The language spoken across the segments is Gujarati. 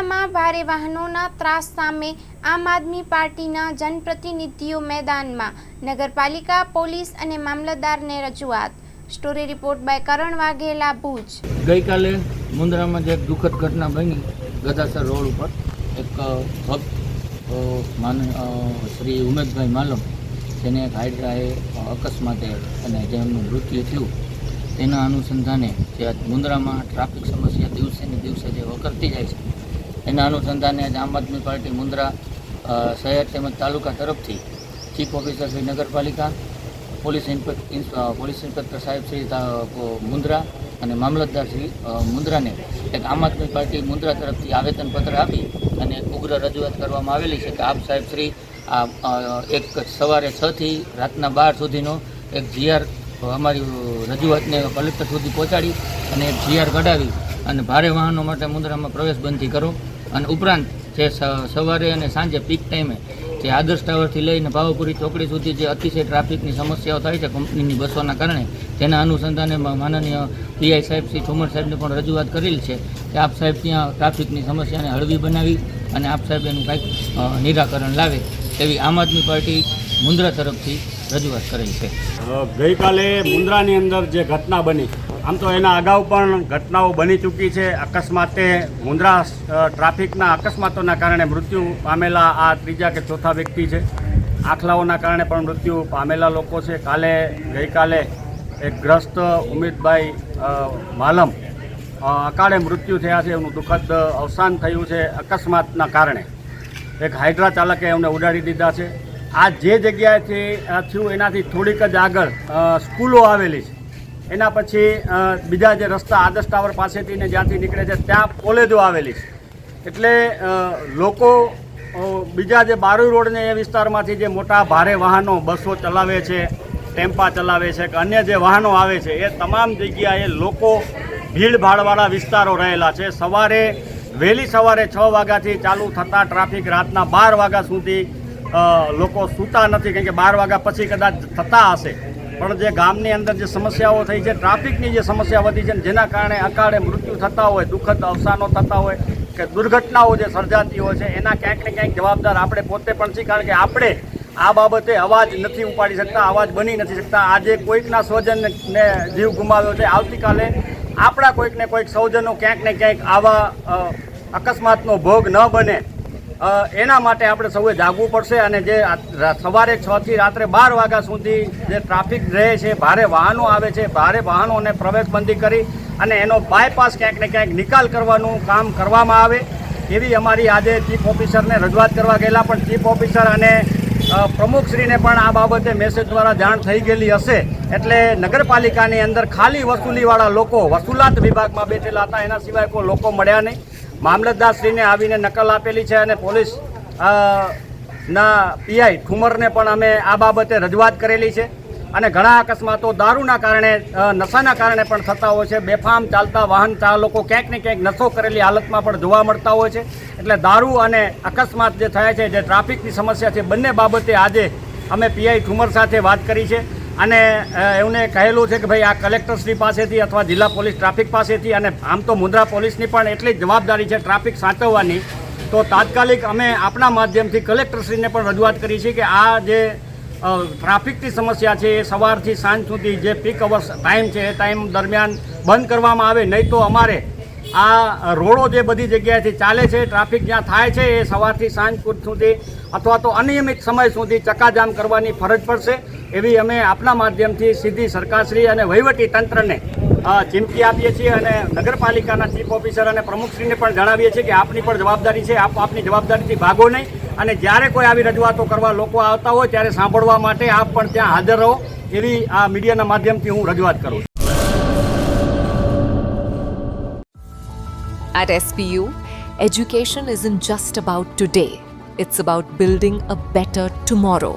મુન્દ્રામાં ભારે વાહનોના ત્રાસ સામે આમ આદમી પાર્ટીના જનપ્રતિનિધિઓ મેદાનમાં. નગરપાલિકા, પોલીસ અને મામલતદારને રજૂઆત. Story report by Karan Vaghela, Bhuj. ગઈકાલે મુન્દ્રામાં જે દુઃખદ ઘટના બની, ગદાસર રોડ ઉપર, એક ભક્ત શ્રી ઉમેશભાઈ માલમ, જેને એક હાઇડ્રાએ અકસ્માતે અને જેમનું મૃત્યુ થયું, તેના અનુસંધાને જે મુન્દ્રામાં ટ્રાફિક સમસ્યા દિવસે ને દિવસે જે વકરતી જાય છે એના અનુસંધાને આજે આમ આદમી પાર્ટી મુન્દ્રા શહેર તેમજ તાલુકા તરફથી ચીફ ઓફિસર શ્રી નગરપાલિકા, પોલીસ ઇન્સ્પેક્ટર પોલીસ ઇન્સ્પેક્ટર સાહેબ શ્રી મુન્દ્રા અને મામલતદાર શ્રી મુન્દ્રાને એક આમ આદમી પાર્ટી મુન્દ્રા તરફથી આવેદનપત્ર આપી અને ઉગ્ર રજૂઆત કરવામાં આવેલી છે કે આપ સાહેબ શ્રી આ એક સવારે છથી રાતના બાર સુધીનો એક જીઆર, અમારી રજૂઆતને કલેક્ટર સુધી પહોંચાડી અને એક જીઆર કઢાવી અને ભારે વાહનો માટે મુન્દ્રામાં પ્રવેશબંધી કરો. અને ઉપરાંત જે સવારે અને સાંજે પીક ટાઈમે જે આદર્શ ટાવરથી લઈને ભાવપુરી ચોકડી સુધી જે અતિશય ટ્રાફિકની સમસ્યાઓ થાય છે કંપનીની બસોના કારણે તેના અનુસંધાને માનનીય પીઆઈ સાહેબ શ્રી ઠુમર સાહેબને પણ રજૂઆત કરેલી છે કે આપ સાહેબ ત્યાં ટ્રાફિકની સમસ્યાને હળવી બનાવી અને આપ સાહેબ એનું કાંઈક નિરાકરણ લાવે એવી આમ આદમી પાર્ટી મુન્દ્રા તરફથી રજૂઆત કરેલ છે. ગઈકાલે મુન્દ્રાની અંદર જે ઘટના બની આમ તો એના અગાઉ પણ ઘટનાઓ બની ચૂકી છે. અકસ્માતે મુંદ્રા ટ્રાફિકના અકસ્માતોના કારણે મૃત્યુ પામેલા આ ત્રીજા કે ચોથા વ્યક્તિ છે. આખલાઓના કારણે પણ મૃત્યુ પામેલા લોકો છે. કાલે ગઈકાલે એક ગ્રસ્ત ઉમેદભાઈ માલમ અકાળે મૃત્યુ થયા છે. એનું દુઃખદ અવસાન થયું છે અકસ્માતના કારણે. એક હાઇડ્રા ચાલકે એમને ઉડાડી દીધા છે. આ જે જગ્યાએથી થયું એનાથી થોડીક જ આગળ સ્કૂલો આવેલી છે. એના પછી બીજા જે રસ્તા, આદર્શ ટાવર પાસેથી ને જ્યાંથી નીકળે છે, ત્યાં કોલેજો આવેલી છે. એટલે લોકો બીજા જે બારોઈ રોડને એ વિસ્તારમાંથી જે મોટા ભારે વાહનો, બસો ચલાવે છે, ટેમ્પા ચલાવે છે કે અન્ય જે વાહનો આવે છે, એ તમામ જગ્યાએ લોકો ભીડભાડવાળા વિસ્તારો રહેલા છે. સવારે, વહેલી સવારે છ વાગ્યાથી ચાલુ થતા ટ્રાફિક, રાતના બાર વાગ્યા સુધી લોકો સૂતા નથી કારણ કે બાર વાગ્યા પછી કદાચ થતા હશે. પણ જે ગામની અંદર જે સમસ્યાઓ થઈ છે, ટ્રાફિકની જે સમસ્યા વધી છે જેના કારણે અકાળે મૃત્યુ થતા હોય, દુઃખદ અવસાનો થતા હોય કે દુર્ઘટનાઓ જે સર્જાતી હોય છે, એના ક્યાંક ને ક્યાંક જવાબદાર આપણે પોતે પણ છીએ કારણ કે આપણે આ બાબતે અવાજ નથી ઉપાડી શકતા, અવાજ બની નથી શકતા. આજે કોઈકના સ્વજનને જીવ ગુમાવ્યો છે. આવતીકાલે આપણા કોઈકને કોઈક સૌજનો ક્યાંક ને ક્યાંક આવા અકસ્માતનો ભોગ ન બને. એના માટે આપણે સૌએ જાગવું પડશે અને જે સવારે છ થી રાત્રે બાર વાગ્યા સુધી જે ટ્રાફિક રહે છે, ભારે વાહનો આવે છે, ભારે વાહનોને પ્રવેશબંધી કરી અને એનો બાયપાસ ક્યાંક ને ક્યાંક નિકાલ કરવાનું કામ કરવામાં આવે. એવી અમારી આજે ચીફ ઓફિસરને રજૂઆત કરવા ગયેલા, પણ ચીફ ઓફિસર અને પ્રમુખશ્રીને પણ આ બાબતે મેસેજ દ્વારા જાણ થઈ ગયેલી હશે. એટલે નગરપાલિકાની અંદર ખાલી વસૂલીવાળા લોકો, વસૂલાત વિભાગમાં બેઠેલા હતા, એના સિવાય કોઈ લોકો મળ્યા નહીં. મામલતદારશ્રીને આવીને નકલ આપેલી છે અને પોલીસ ના પીઆઈ ઠુમરને પણ અમે આ બાબતે રજૂઆત કરેલી છે. અને ઘણા અકસ્માતો દારૂના કારણે નશાના કારણે પણ થતા હોય છે. બેફામ ચાલતા વાહન ચાલકો ક્યાંક ને ક્યાંક નશો કરેલી હાલતમાં પણ જોવા મળતા હોય છે. એટલે દારૂ અને અકસ્માત જે થયા છે, જે ટ્રાફિકની સમસ્યા છે, બંને બાબતે આજે અમે પીઆઈ ઠુમર સાથે વાત કરી છે. અને એમને કહેલું છે કે ભાઈ આ કલેક્ટરશ્રી પાસેથી અથવા જિલ્લા પોલીસ ટ્રાફિક પાસેથી અને આમ તો મુન્દ્રા પોલીસની પણ એટલી જવાબદારી છે ટ્રાફિક સાચવવાની, તો તાત્કાલિક અમે આપણા માધ્યમથી કલેક્ટરશ્રીને પણ રજૂઆત કરી છે કે આ જે ટ્રાફિકની સમસ્યા છે એ સવારથી સાંજ સુધી જે પીક અવર્સ ટાઈમ છે એ ટાઈમ દરમિયાન બંધ કરવામાં આવે, નહીં તો અમારે આ રોડો જે બધી જગ્યાએથી ચાલે છે, ટ્રાફિક જ્યાં થાય છે એ સવારથી સાંજ સુધી અથવા તો અનિયમિત સમય સુધી ચકાજામ કરવાની ફરજ પડશે. એવી અમે આપના માધ્યમથી સીધી સરકારશ્રી અને વહીવટી તંત્રને ચીમકી આપીએ છીએ અને નગરપાલિકાના ચીફ ઓફિસર અને પ્રમુખશ્રીને પણ જણાવીએ છીએ કે આપની પણ જવાબદારી છે આપ આપની જવાબદારીથી ભાગો નહીં. અને જ્યારે કોઈ આવી રજૂઆતો કરવા લોકો આવતા હોય ત્યારે સાંભળવા માટે આપ પણ ત્યાં હાજર રહો. એવી આ મીડિયાના માધ્યમથી હું રજૂઆત કરું છું. At SPU, education isn't just about today, it's about building a better tomorrow.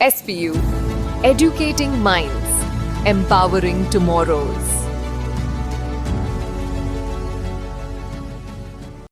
SPU Educating Minds, Empowering Tomorrows.